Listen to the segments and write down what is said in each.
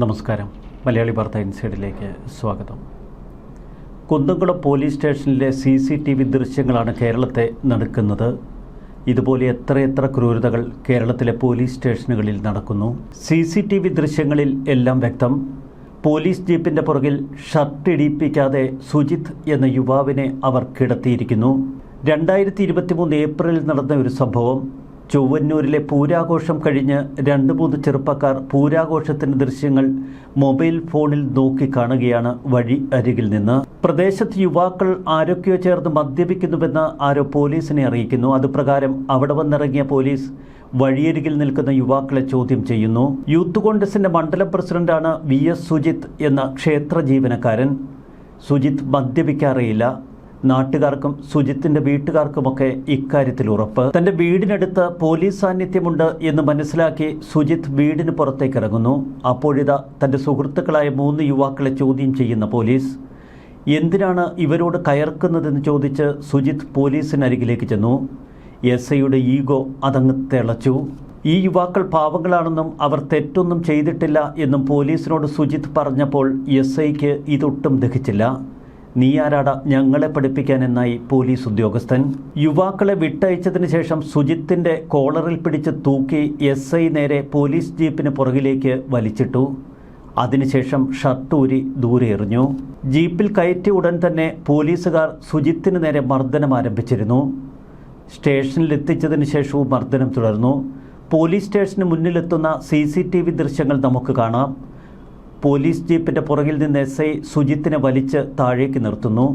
നമസ്കാരം. മലയാളി വാർത്ത ഇൻസൈഡിലേക്ക് സ്വാഗതം. കുന്നംകുളം പോലീസ് സ്റ്റേഷനിലെ സി സി ടി വി ദൃശ്യങ്ങളാണ് കേരളത്തെ നടുക്കുന്നത്. ഇതുപോലെ എത്രയെത്ര ക്രൂരതകൾ കേരളത്തിലെ പോലീസ് സ്റ്റേഷനുകളിൽ നടക്കുന്നു. സി സി ടി വി ദൃശ്യങ്ങളിൽ എല്ലാം വ്യക്തം. പോലീസ് ജീപ്പിന്റെ പുറകിൽ ഷർട്ട് ഇടിപ്പിക്കാതെ സുജിത് എന്ന യുവാവിനെ അവർ കിടത്തിയിരിക്കുന്നു. രണ്ടായിരത്തി ഇരുപത്തിമൂന്ന് ഏപ്രിലിൽ നടന്ന ഒരു സംഭവം ചൊവ്വന്നൂരിലെ പൂരാഘോഷം കഴിഞ്ഞ് രണ്ട് മൂന്ന് ചെറുപ്പക്കാർ പൂരാഘോഷത്തിന്റെ ദൃശ്യങ്ങൾ മൊബൈൽ ഫോണിൽ നോക്കി കാണുകയാണ് വഴി അരികിൽ നിന്ന്. പ്രദേശത്ത് യുവാക്കൾ ആരൊക്കെയോ ചേർന്ന് മദ്യപിക്കുന്നുവെന്ന് ആരോ പോലീസിനെ അറിയിക്കുന്നു. അതുപ്രകാരം അവിടെ വന്നിറങ്ങിയ പോലീസ് വഴിയരികിൽ നിൽക്കുന്ന യുവാക്കളെ ചോദ്യം ചെയ്യുന്നു. യൂത്ത് കോൺഗ്രസിന്റെ മണ്ഡലം പ്രസിഡന്റാണ് വി എസ് സുജിത് എന്ന ക്ഷേത്ര ജീവനക്കാരൻ സുജിത്ത് മദ്യപിക്കാറേയില്ല. നാട്ടുകാർക്കും സുജിത്തിന്റെ വീട്ടുകാർക്കുമൊക്കെ ഇക്കാര്യത്തിൽ ഉറപ്പ്. തന്റെ വീടിനടുത്ത് പോലീസ് സാന്നിധ്യമുണ്ട് എന്ന് മനസ്സിലാക്കി സുജിത് വീടിന് പുറത്തേക്ക് ഇറങ്ങുന്നു. അപ്പോഴിതാ തന്റെ സുഹൃത്തുക്കളായ മൂന്ന് യുവാക്കളെ ചോദ്യം ചെയ്യുന്ന പോലീസ്. എന്തിനാണ് ഇവരോട് കയർക്കുന്നതെന്ന് ചോദിച്ച് സുജിത് പോലീസിനരികിലേക്ക് ചെന്നു. എസ് ഐയുടെ ഈഗോ അതങ്ങ് തിളച്ചു. ഈ യുവാക്കൾ പാവങ്ങളാണെന്നും അവർ തെറ്റൊന്നും ചെയ്തിട്ടില്ല എന്നും പോലീസിനോട് സുജിത് പറഞ്ഞപ്പോൾ എസ് ഐക്ക് ഇതൊട്ടും ദഹിച്ചില്ല. നീ ആരാടാ ഞങ്ങളെ പഠിപ്പിക്കാനെന്നായി പോലീസ് ഉദ്യോഗസ്ഥൻ? യുവാക്കളെ വിട്ടയച്ചതിന് ശേഷം സുജിത്തിന്റെ കോളറിൽ പിടിച്ച് തൂക്കി എസ് ഐ നേരെ പോലീസ് ജീപ്പിന് പുറകിലേക്ക് വലിച്ചിട്ടു. അതിനുശേഷം ഷർട്ടൂരി ദൂരെ എറിഞ്ഞു. ജീപ്പിൽ കയറ്റിയ ഉടൻ തന്നെ പോലീസുകാർ സുജിത്തിന് നേരെ മർദ്ദനം ആരംഭിച്ചിരുന്നു. സ്റ്റേഷനിൽ എത്തിച്ചതിന് ശേഷവും മർദ്ദനം തുടർന്നു. പോലീസ് സ്റ്റേഷന് മുന്നിലെത്തുന്ന സി സി ടി വി ദൃശ്യങ്ങൾ നമുക്ക് കാണാം. പോലീസ് ജീപ്പിന്റെ പുറകിൽ നിന്ന് എസ് ഐ സുജിത്തിനെ വലിച്ച് താഴേക്ക് നിർത്തുന്നു.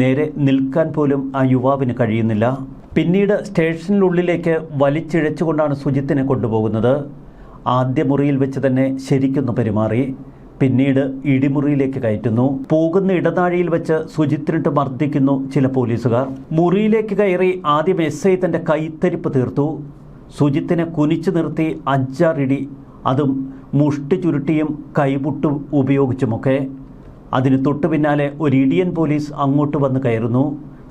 നേരെ നിൽക്കാൻ പോലും ആ യുവാവിന് കഴിയുന്നില്ല. പിന്നീട് സ്റ്റേഷനിലുള്ളിലേക്ക് വലിച്ചിഴച്ചുകൊണ്ടാണ് സുജിത്തിനെ കൊണ്ടുപോകുന്നത്. ആദ്യ മുറിയിൽ വെച്ച് തന്നെ ശരിക്കൊന്ന് പെരുമാറി. പിന്നീട് ഇടിമുറിയിലേക്ക് കയറ്റുന്നു. പോകുന്ന ഇടനാഴിയിൽ വെച്ച് സുജിത്തിനിട്ട് മർദ്ദിക്കുന്നു ചില പോലീസുകാർ. മുറിയിലേക്ക് കയറി ആദ്യം എസ് ഐ തന്റെ കൈത്തരിപ്പ് തീർത്തു. സുജിത്തിനെ കുനിച്ചു നിർത്തി അഞ്ചാറിടി അതും മുഷ്ടി ചുരുട്ടിയും കൈപുട്ടും ഉപയോഗിച്ചുമൊക്കെ അതിന് തൊട്ടു പിന്നാലെ ഒരു ഇടിയൻ പോലീസ് അങ്ങോട്ട് വന്ന് കയറുന്നു.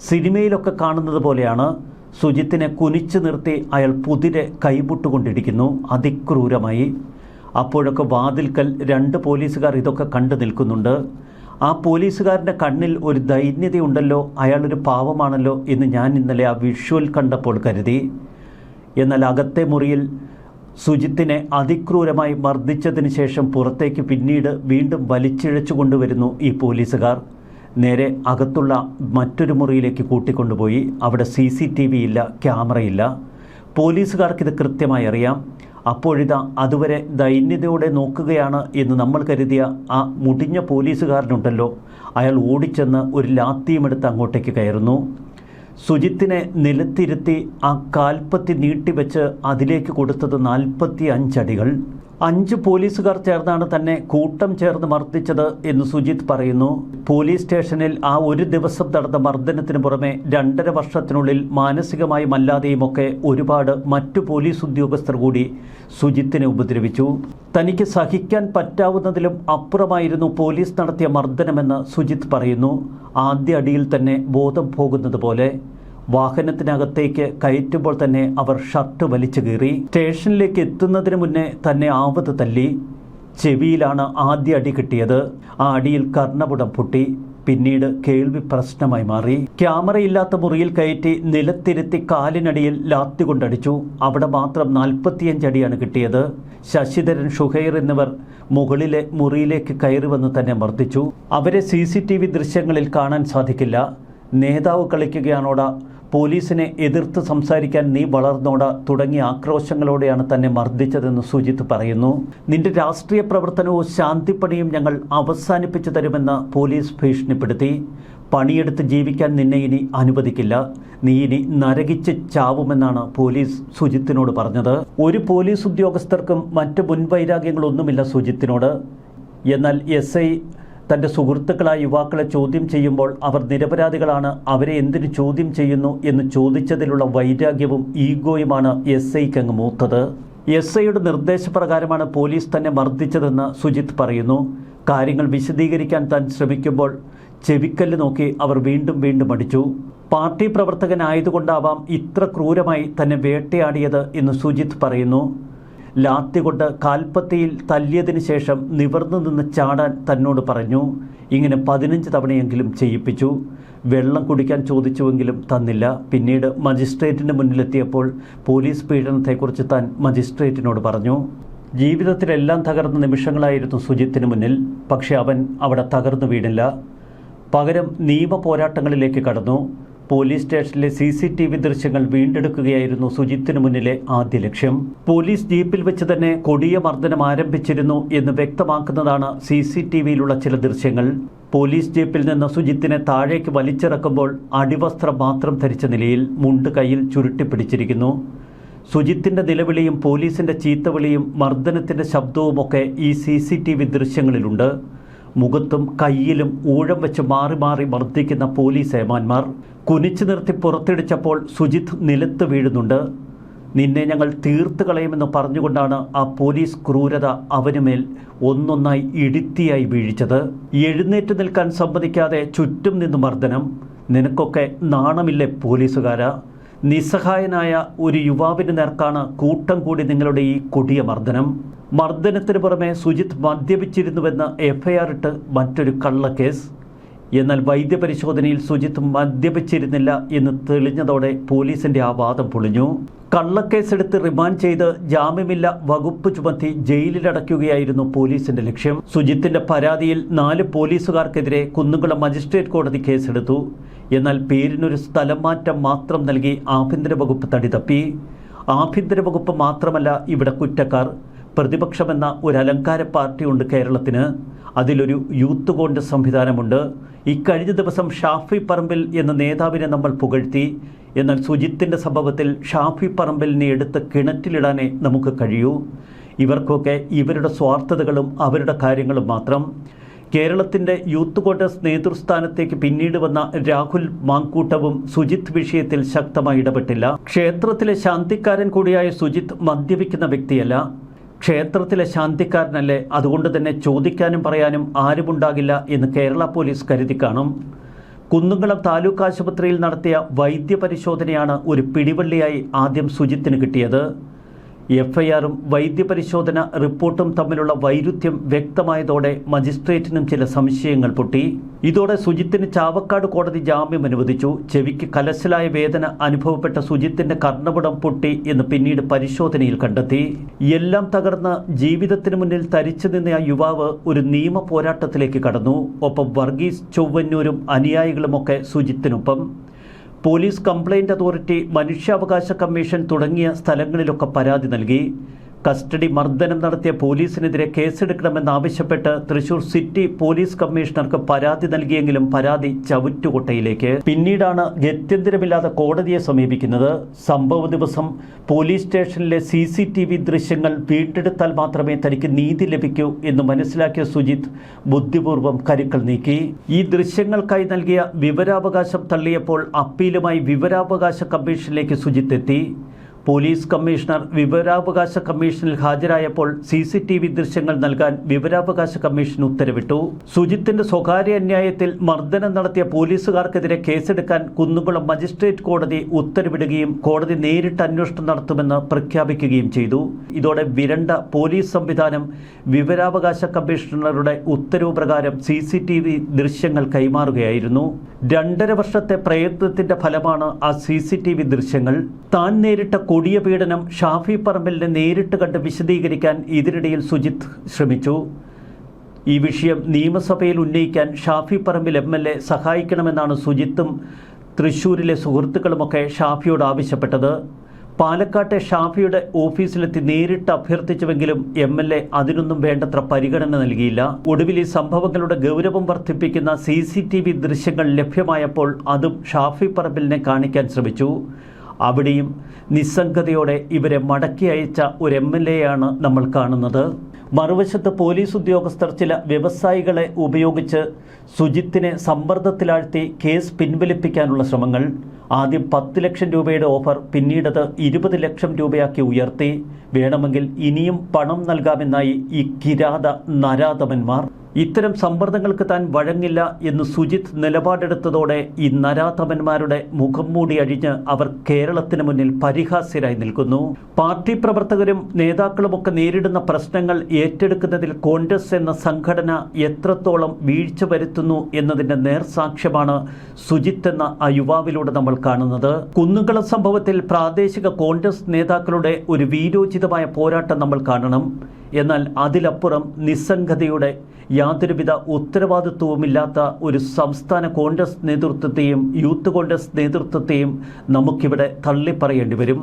സിനിമയിലൊക്കെ കാണുന്നത് പോലെയാണ് സുജിത്തിനെ കുനിച്ചു നിർത്തി അയാൾ പുതിരെ കൈപുട്ടുകൊണ്ടിരിക്കുന്നു. അതിക്രൂരമായി. അപ്പോഴൊക്കെ വാതിൽക്കൽ രണ്ട് പോലീസുകാർ ഇതൊക്കെ കണ്ടു നിൽക്കുന്നുണ്ട്. ആ പോലീസുകാരന്റെ കണ്ണിൽ ഒരു ദൈന്യതയുണ്ടല്ലോ അയാളൊരു പാവമാണല്ലോ എന്ന് ഞാൻ ഇന്നലെ ആ വിഷ്വൽ കണ്ടപ്പോൾ കരുതി. എന്നാൽ അകത്തെ മുറിയിൽ സുജിത്തിനെ അതിക്രൂരമായി മർദ്ദിച്ചതിന് ശേഷം പുറത്തേക്ക് പിന്നീട് വീണ്ടും വലിച്ചിഴച്ചു കൊണ്ടുവരുന്നു ഈ പോലീസുകാർ. നേരെ അകത്തുള്ള മറ്റൊരു മുറിയിലേക്ക് കൂട്ടിക്കൊണ്ടുപോയി. അവിടെ സി സി ടി വി ഇല്ല ക്യാമറയില്ല. പോലീസുകാർക്കിത് കൃത്യമായി അറിയാം. അപ്പോഴിതാ അതുവരെ ദൈന്യതയോടെ നോക്കുകയാണ് എന്ന് നമ്മൾ കരുതിയ ആ മുടിഞ്ഞ പോലീസുകാരനുണ്ടല്ലോ. അയാൾ ഓടിച്ചെന്ന് ഒരു ലാത്തിയുമെടുത്ത് അങ്ങോട്ടേക്ക് കയറുന്നു. സുജിത്തിനെ നിലത്തിരുത്തി ആ കാൽപ്പത്തി നീട്ടിവെച്ച് അതിലേക്ക് കൊടുത്തത് നാൽപ്പത്തി അഞ്ചടികൾ അഞ്ച് പോലീസുകാർ ചേർന്നാണ് തന്നെ കൂട്ടം ചേർന്ന് മർദ്ദിച്ചത് എന്ന് സുജിത്ത് പറയുന്നു. പോലീസ് സ്റ്റേഷനിൽ ആ ഒരു ദിവസം നടന്ന മർദ്ദനത്തിന് പുറമെ രണ്ടര വർഷത്തിനുള്ളിൽ മാനസികമായും അല്ലാതെയുമൊക്കെ ഒരുപാട് മറ്റു പോലീസ് ഉദ്യോഗസ്ഥർ കൂടി സുജിത്തിനെ ഉപദ്രവിച്ചു. തനിക്ക് സഹിക്കാൻ പറ്റാവുന്നതിലും അപ്പുറമായിരുന്നു പോലീസ് നടത്തിയ മർദ്ദനമെന്ന് സുജിത് പറയുന്നു. ആദ്യ അടിയിൽ തന്നെ ബോധം പോകുന്നത് പോലെ വാഹനത്തിനകത്തേക്ക് കയറ്റുമ്പോൾ തന്നെ അവർ ഷർട്ട് വലിച്ചു കീറി. സ്റ്റേഷനിലേക്ക് എത്തുന്നതിന് മുന്നേ തന്നെ ആവത് തല്ലി. ചെവിയിലാണ് ആദ്യ അടി കിട്ടിയത്. ആ അടിയിൽ കർണപുടം പൊട്ടി. പിന്നീട് കേൾവി പ്രശ്നമായി മാറി. ക്യാമറയില്ലാത്ത മുറിയിൽ കയറ്റി നിലത്തിരുത്തി കാലിനടിയിൽ ലാത്തി കൊണ്ടടിച്ചു. അവിടെ മാത്രം നാൽപ്പത്തിയഞ്ച് അടിയാണ് കിട്ടിയത്. ശശിധരൻ ഷുഹൈർ എന്നിവർ മുകളിലെ മുറിയിലേക്ക് കയറി വന്ന് തന്നെ മർദ്ദിച്ചു. അവരെ സി ദൃശ്യങ്ങളിൽ കാണാൻ സാധിക്കില്ല. നേതാവ് കളിക്കുകയാണോടാ പോലീസിനെ എതിർത്ത് സംസാരിക്കാൻ നീ വളർന്നോട തുടങ്ങിയ ആക്രോശങ്ങളോടെയാണ് തന്നെ മർദ്ദിച്ചതെന്ന് സുജിത്ത് പറയുന്നു. നിന്റെ രാഷ്ട്രീയ പ്രവർത്തനവും ശാന്തിപ്പണിയും ഞങ്ങൾ അവസാനിപ്പിച്ചു തരുമെന്ന് പോലീസ് ഭീഷണിപ്പെടുത്തി. പണിയെടുത്ത് ജീവിക്കാൻ നിന്നെ ഇനി അനുവദിക്കില്ല. നീ ഇനി നരകിച്ച് ചാവുമെന്നാണ് പോലീസ് സുജിത്തിനോട് പറഞ്ഞത്. ഒരു പോലീസ് ഉദ്യോഗസ്ഥർക്കും മറ്റ് മുൻവൈരാഗ്യങ്ങളൊന്നുമില്ല സുജിത്തിനോട്. എന്നാൽ എസ് ഐ തന്റെ സുഹൃത്തുക്കളായ യുവാക്കളെ ചോദ്യം ചെയ്യുമ്പോൾ അവർ നിരപരാധികളാണ്. അവരെ എന്തിനു ചോദ്യം ചെയ്യുന്നു എന്ന് ചോദിച്ചതിലുള്ള വൈരാഗ്യവും ഈഗോയുമാണ് എസ് ഐക്ക് അങ്ങ് മൂത്തത്. എസ് ഐയുടെ നിർദ്ദേശപ്രകാരമാണ് പോലീസ് തന്നെ മർദ്ദിച്ചതെന്ന് സുജിത്ത് പറയുന്നു. കാര്യങ്ങൾ വിശദീകരിക്കാൻ താൻ ശ്രമിക്കുമ്പോൾ ചെവിക്കല്ല് നോക്കി അവർ വീണ്ടും വീണ്ടും അടിച്ചു. പാർട്ടി പ്രവർത്തകനായതുകൊണ്ടാവാം ഇത്ര ക്രൂരമായി തന്നെ വേട്ടയാടിയത് എന്ന് സുജിത്ത് പറയുന്നു. ലാത്തി കൊണ്ട് കാൽപ്പത്തിയിൽ തല്ലിയതിനു ശേഷം നിവർന്നു നിന്ന് ചാടാൻ തന്നോട് പറഞ്ഞു ഇങ്ങനെ പതിനഞ്ച് തവണയെങ്കിലും ചെയ്യിപ്പിച്ചു. വെള്ളം കുടിക്കാൻ ചോദിച്ചുവെങ്കിലും തന്നില്ല. പിന്നീട് മജിസ്ട്രേറ്റിന് മുന്നിലെത്തിയപ്പോൾ പോലീസ് പീഡനത്തെക്കുറിച്ച് താൻ മജിസ്ട്രേറ്റിനോട് പറഞ്ഞു. ജീവിതത്തിലെല്ലാം തകർന്ന നിമിഷങ്ങളായിരുന്നു സുജിത്തിന് മുന്നിൽ. പക്ഷെ അവൻ അവിടെ തകർന്നു വീണില്ല. പകരം നിയമ പോരാട്ടങ്ങളിലേക്ക് കടന്നു. പോലീസ് സ്റ്റേഷനിലെ സി സി ടി വി ദൃശ്യങ്ങൾ വീണ്ടെടുക്കുകയായിരുന്നു സുജിത്തിന് മുന്നിലെ ആദ്യ ലക്ഷ്യം. പോലീസ് ജീപ്പിൽ വെച്ച് തന്നെ കൊടിയ മർദ്ദനം ആരംഭിച്ചിരുന്നു എന്ന് വ്യക്തമാക്കുന്നതാണ് സി സി ടി വിയിലുള്ള ചില ദൃശ്യങ്ങൾ. പോലീസ് ജീപ്പിൽ നിന്ന് സുജിത്തിനെ താഴേക്ക് വലിച്ചിറക്കുമ്പോൾ അടിവസ്ത്രം മാത്രം ധരിച്ച നിലയിൽ മുണ്ട് കയ്യിൽ ചുരുട്ടിപ്പിടിച്ചിരിക്കുന്നു. സുജിത്തിന്റെ നിലവിളിയും പോലീസിന്റെ ചീത്തവിളിയും മർദ്ദനത്തിന്റെ ശബ്ദവുമൊക്കെ ഈ സി സി ടി വി ദൃശ്യങ്ങളിലുണ്ട്. മുഖത്തും കയ്യിലും ഊഴം വെച്ച് മാറി മാറി മർദ്ദിക്കുന്ന പോലീസ് ഏമാന്മാർ കുനിച്ചു നിർത്തി പുറത്തിടിച്ചപ്പോൾ സുജിത്ത് നിലത്ത് വീഴുന്നുണ്ട്. നിന്നെ ഞങ്ങൾ തീർത്ത് കളയുമെന്ന് പറഞ്ഞുകൊണ്ടാണ് ആ പോലീസ് ക്രൂരത അവനുമേൽ ഒന്നൊന്നായി ഇടുത്തിയായി വീഴിച്ചത്. എഴുന്നേറ്റ് നിൽക്കാൻ സമ്മതിക്കാതെ ചുറ്റും നിന്ന് മർദ്ദനം. നിനക്കൊക്കെ നാണമില്ലേ പോലീസുകാരാ? നിസ്സഹായനായ ഒരു യുവാവിന് നേർക്കാണ് കൂട്ടം കൂടി നിങ്ങളുടെ ഈ കൊടിയ മർദ്ദനം. മർദ്ദനത്തിന് പുറമെ സുജിത് മദ്യപിച്ചിരുന്നുവെന്ന് എഫ്ഐആർ ഇട്ട് മറ്റൊരു കള്ളക്കേസ്. എന്നാൽ വൈദ്യപരിശോധനയിൽ സുജിത്ത് മദ്യപിച്ചിരുന്നില്ല എന്ന് തെളിഞ്ഞതോടെ പോലീസിന്റെ ആ വാദം പൊളിഞ്ഞു. കള്ളക്കേസെടുത്ത് റിമാൻഡ് ചെയ്ത് ജാമ്യമില്ല വകുപ്പ് ചുമത്തി ജയിലിലടയ്ക്കുകയായിരുന്നു പോലീസിന്റെ ലക്ഷ്യം. സുജിത്തിന്റെ പരാതിയിൽ നാല് പോലീസുകാർക്കെതിരെ കുന്നുകുളം മജിസ്ട്രേറ്റ് കോടതി കേസെടുത്തു. എന്നാൽ പേരിനൊരു സ്ഥലം മാറ്റം മാത്രം നൽകി ആഭ്യന്തര വകുപ്പ് തടി തപ്പി. ആഭ്യന്തര വകുപ്പ് മാത്രമല്ല ഇവിടെ കുറ്റക്കാർ. പ്രതിപക്ഷമെന്ന ഒരു അലങ്കാര പാർട്ടിയുണ്ട് കേരളത്തിന്. അതിലൊരു യൂത്ത് കോൺഗ്രസ് സംവിധാനമുണ്ട്. ഇക്കഴിഞ്ഞ ദിവസം ഷാഫി പറമ്പിൽ എന്ന നേതാവിനെ നമ്മൾ പുകഴ്ത്തി. എന്നാൽ സുജിത്തിന്റെ സംഭവത്തിൽ ഷാഫി പറമ്പിലിനെ എടുത്ത് കിണറ്റിലിടാനേ നമുക്ക് കഴിയൂ. ഇവർക്കൊക്കെ ഇവരുടെ സ്വാർത്ഥതകളും അവരുടെ കാര്യങ്ങളും മാത്രം. കേരളത്തിന്റെ യൂത്ത് കോൺഗ്രസ് നേതൃസ്ഥാനത്തേക്ക് പിന്നീട് വന്ന രാഹുൽ മാങ്കൂട്ടവും സുജിത് വിഷയത്തിൽ ശക്തമായി ഇടപെട്ടില്ല. ക്ഷേത്രത്തിലെ ശാന്തിക്കാരൻ കൂടിയായ സുജിത് മദ്യപിക്കുന്ന വ്യക്തിയല്ല. ക്ഷേത്രത്തിലെ ശാന്തിക്കാരനല്ലേ? അതുകൊണ്ട് തന്നെ ചോദിക്കാനും പറയാനും ആരുമുണ്ടാകില്ല എന്ന് കേരള പോലീസ് കരുതി കാണും. കുന്നുംകുളം താലൂക്ക് ആശുപത്രിയിൽ നടത്തിയ വൈദ്യപരിശോധനയാണ് ഒരു പിടിവള്ളിയായി ആദ്യം സുജിത്തിന് കിട്ടിയത്. എഫ്ഐആറും വൈദ്യപരിശോധന റിപ്പോർട്ടും തമ്മിലുള്ള വൈരുദ്ധ്യം വ്യക്തമായതോടെ മജിസ്ട്രേറ്റിനും ചില സംശയങ്ങൾ പൊട്ടി. ഇതോടെ സുജിത്തിന് ചാവക്കാട് കോടതി ജാമ്യം അനുവദിച്ചു. ചെവിക്ക് കലശലായ വേദന അനുഭവപ്പെട്ട സുജിത്തിന്റെ കർണപടം പൊട്ടി എന്ന് പിന്നീട് പരിശോധനയിൽ കണ്ടെത്തി. എല്ലാം തകർന്ന് ജീവിതത്തിന് മുന്നിൽ തരിച്ചു നിന്ന ആ യുവാവ് ഒരു നിയമ പോരാട്ടത്തിലേക്ക് കടന്നു. ഒപ്പം വർഗീസ് ചൊവ്വന്നൂരും അനുയായികളുമൊക്കെ സുജിത്തിനൊപ്പം. പോലീസ് കംപ്ലൈന്റ് അതോറിറ്റി മനുഷ്യാവകാശ കമ്മീഷൻ തുടങ്ങിയ സ്ഥലങ്ങളിലൊക്കെ പരാതി നൽകി. കസ്റ്റഡി മർദ്ദനം നടത്തിയ പോലീസിനെതിരെ കേസെടുക്കണമെന്നാവശ്യപ്പെട്ട് തൃശൂർ സിറ്റി പോലീസ് കമ്മീഷണർക്ക് പരാതി നൽകിയെങ്കിലും പരാതി ചവിറ്റുകൊട്ടയിലേക്ക്. പിന്നീടാണ് ഗത്യന്തരമില്ലാതെ കോടതിയെ സമീപിക്കുന്നത്. സംഭവ ദിവസം പോലീസ് സ്റ്റേഷനിലെ സി സി ടി വി ദൃശ്യങ്ങൾ വീണ്ടെടുത്താൽ മാത്രമേ തനിക്ക് നീതി ലഭിക്കൂ എന്ന് മനസ്സിലാക്കിയ സുജിത് ബുദ്ധിപൂർവം കരുക്കൾ നീക്കി. ഈ ദൃശ്യങ്ങൾക്കായി നൽകിയ വിവരാവകാശം തള്ളിയപ്പോൾ അപ്പീലുമായി വിവരാവകാശ കമ്മീഷനിലേക്ക് സുജിത്ത് എത്തി. പോലീസ് കമ്മീഷണർ വിവരാവകാശ കമ്മീഷനിൽ ഹാജരായപ്പോൾ സി സി ടി വി ദൃശ്യങ്ങൾ നൽകാൻ വിവരാവകാശ കമ്മീഷൻ ഉത്തരവിട്ടു. സുജിത്തിന്റെ സ്വകാര്യ അന്യായത്തിൽ മർദ്ദനം നടത്തിയ പോലീസുകാർക്കെതിരെ കേസെടുക്കാൻ കുന്നുകുളം മജിസ്ട്രേറ്റ് കോടതി ഉത്തരവിടുകയും കോടതി നേരിട്ട് അന്വേഷണം നടത്തുമെന്ന് പ്രഖ്യാപിക്കുകയും ചെയ്തു. ഇതോടെ വിരണ്ട പോലീസ് സംവിധാനം വിവരാവകാശ കമ്മീഷണറുടെ ഉത്തരവ് പ്രകാരം സി സി ടി വി ദൃശ്യങ്ങൾ കൈമാറുകയായിരുന്നു. രണ്ടര വർഷത്തെ പ്രയത്നത്തിന്റെ ഫലമാണ് ആ സി സി ടി വി ദൃശ്യങ്ങൾ. താൻ നേരിട്ട കൊടിയ പീഡനം ഷാഫി പറമ്പലിനെ നേരിട്ട് കണ്ട് വിശദീകരിക്കാൻ ഇതിനിടയിൽ സുജിത്ത് ശ്രമിച്ചു. ഈ വിഷയം നിയമസഭയിൽ ഉന്നയിക്കാൻ Shafi Parambil M L A സഹായിക്കണമെന്നാണ് സുജിത്തും തൃശ്ശൂരിലെ സുഹൃത്തുക്കളുമൊക്കെ ഷാഫിയോട് ആവശ്യപ്പെട്ടത്. പാലക്കാട്ടെ ഷാഫിയുടെ ഓഫീസിലെത്തി നേരിട്ട് അഭ്യർത്ഥിച്ചുവെങ്കിലും എം എൽ എ അതിനൊന്നും വേണ്ടത്ര പരിഗണന നൽകിയില്ല. ഒടുവിൽ ഈ സംഭവങ്ങളുടെ ഗൗരവം വർദ്ധിപ്പിക്കുന്ന സി സി ടി വി ദൃശ്യങ്ങൾ ലഭ്യമായപ്പോൾ അതും ഷാഫി പറമ്പിലിനെ കാണിക്കാൻ ശ്രമിച്ചു. അവിടെയും നിസ്സംഗതയോടെ ഇവരെ മടക്കി അയച്ച ഒരു എം എൽ എയാണ് നമ്മൾ കാണുന്നത്. മറുവശത്ത് പോലീസ് ഉദ്യോഗസ്ഥർ ചില വ്യവസായികളെ ഉപയോഗിച്ച് സുജിത്തിനെ സമ്മർദ്ദത്തിലാഴ്ത്തി കേസ് പിൻവലിപ്പിക്കാനുള്ള ശ്രമങ്ങൾ. ആദ്യം പത്ത് ലക്ഷം രൂപയുടെ ഓഫർ പിന്നീടത് ഇരുപത് ലക്ഷം രൂപയാക്കി ഉയർത്തി. വേണമെങ്കിൽ ഇനിയും പണം നൽകാമെന്നായി ഈ കിരാത നരാധമന്മാർ. ഇത്തരം സമ്മർദ്ദങ്ങൾക്ക് താൻ വഴങ്ങില്ല എന്ന് സുജിത് നിലപാടെടുത്തതോടെ ഈ നരാധമന്മാരുടെ മുഖം മൂടി അഴിഞ്ഞ് അവർ കേരളത്തിന് മുന്നിൽ പരിഹാസ്യരായി നിൽക്കുന്നു. പാർട്ടി പ്രവർത്തകരും നേതാക്കളുമൊക്കെ നേരിടുന്ന പ്രശ്നങ്ങൾ ഏറ്റെടുക്കുന്നതിൽ കോൺഗ്രസ് എന്ന സംഘടന എത്രത്തോളം വീഴ്ച വരുത്തുന്നു എന്നതിന്റെ നേർസാക്ഷ്യമാണ് സുജിത്ത് എന്ന ആ യുവാവിലൂടെ നമ്മൾ കാണുന്നത്. കുന്നുകള സംഭവത്തിൽ പ്രാദേശിക കോൺഗ്രസ് നേതാക്കളുടെ ഒരു വീരോചിതമായ പോരാട്ടം നമ്മൾ കാണണം. എന്നാൽ അതിലപ്പുറം നിസ്സംഗതയുടെ യാതൊരുവിധ ഉത്തരവാദിത്വവുമില്ലാത്ത ഒരു സംസ്ഥാന കോൺഗ്രസ് നേതൃത്വത്തെയും യൂത്ത് കോൺഗ്രസ് നേതൃത്വത്തെയും നമുക്കിവിടെ തള്ളിപ്പറയേണ്ടി വരും.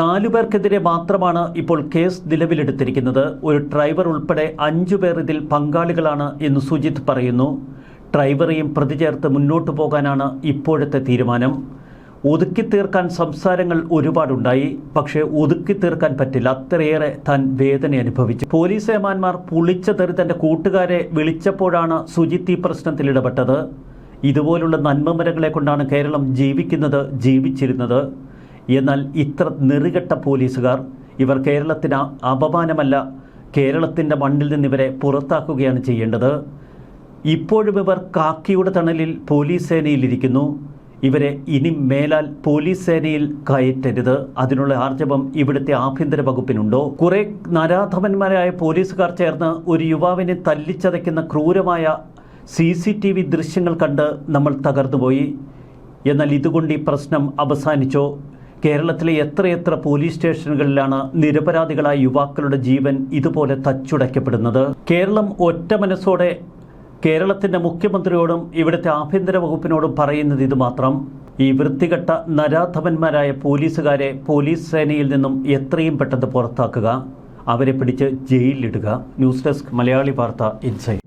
നാലു പേർക്കെതിരെ മാത്രമാണ് ഇപ്പോൾ കേസ് നിലവിലെടുത്തിരിക്കുന്നത്. ഒരു ഡ്രൈവർ ഉൾപ്പെടെ അഞ്ചു പേർ ഇതിൽ പങ്കാളികളാണ് എന്ന് സുജിത് പറയുന്നു. ഡ്രൈവറെയും പ്രതി മുന്നോട്ടു പോകാനാണ് ഇപ്പോഴത്തെ തീരുമാനം. ഒതുക്കി തീർക്കാൻ സംസാരങ്ങൾ ഒരുപാടുണ്ടായി. പക്ഷേ ഒതുക്കി തീർക്കാൻ പറ്റില്ല. അത്രയേറെ താൻ വേദന അനുഭവിച്ചു. പോലീസ് ഏമാന്മാർ പുളിച്ചതെറി തന്റെ കൂട്ടുകാരെ വിളിച്ചപ്പോഴാണ് സുജിത്ത് ഈ പ്രശ്നത്തിൽ ഇടപെട്ടത്. ഇതുപോലുള്ള നന്മമരങ്ങളെ കൊണ്ടാണ് കേരളം ജീവിക്കുന്നത് ജീവിച്ചിരുന്നത്. എന്നാൽ ഇത്ര നെറികെട്ട പോലീസുകാർ ഇവർ കേരളത്തിന് അപമാനമല്ല കേരളത്തിന്റെ മണ്ണിൽ നിന്ന് ഇവരെ പുറത്താക്കുകയാണ് ചെയ്യേണ്ടത്. ഇപ്പോഴും ഇവർ കാക്കിയുടെ തണലിൽ പോലീസ് സേനയിലിരിക്കുന്നു. ഇവരെ ഇനി മേലാൽ പോലീസ് സേനയിൽ കയറ്റരുത്. അതിനുള്ള ആർജവം ഇവിടുത്തെ ആഭ്യന്തര വകുപ്പിനുണ്ടോ? കുറെ നരാധമന്മാരായ പോലീസുകാർ ചേർന്ന് ഒരു യുവാവിനെ തല്ലിച്ചതയ്ക്കുന്ന ക്രൂരമായ സി സി ടി വി ദൃശ്യങ്ങൾ കണ്ട് നമ്മൾ തകർന്നുപോയി. എന്നാൽ ഇതുകൊണ്ട് ഈ പ്രശ്നം അവസാനിച്ചോ? കേരളത്തിലെ എത്രയെത്ര പോലീസ് സ്റ്റേഷനുകളിലാണ് നിരപരാധികളായ യുവാക്കളുടെ ജീവൻ ഇതുപോലെ തച്ചുടയ്ക്കപ്പെടുന്നത്? കേരളം ഒറ്റ മനസ്സോടെ കേരളത്തിന്റെ മുഖ്യമന്ത്രിയോടും ഇവിടുത്തെ ആഭ്യന്തര വകുപ്പിനോടും പറയുന്നത് ഇതുമാത്രം ഈ വൃത്തികെട്ട നരാധവന്മാരായ പോലീസുകാരെ പോലീസ് സേനയിൽ നിന്നും എത്രയും പെട്ടെന്ന് പുറത്താക്കുക. അവരെ പിടിച്ച് ജയിലിലിടുക. ന്യൂസ് ഡെസ്ക് മലയാളി വാർത്ത ഇൻസൈറ്റ്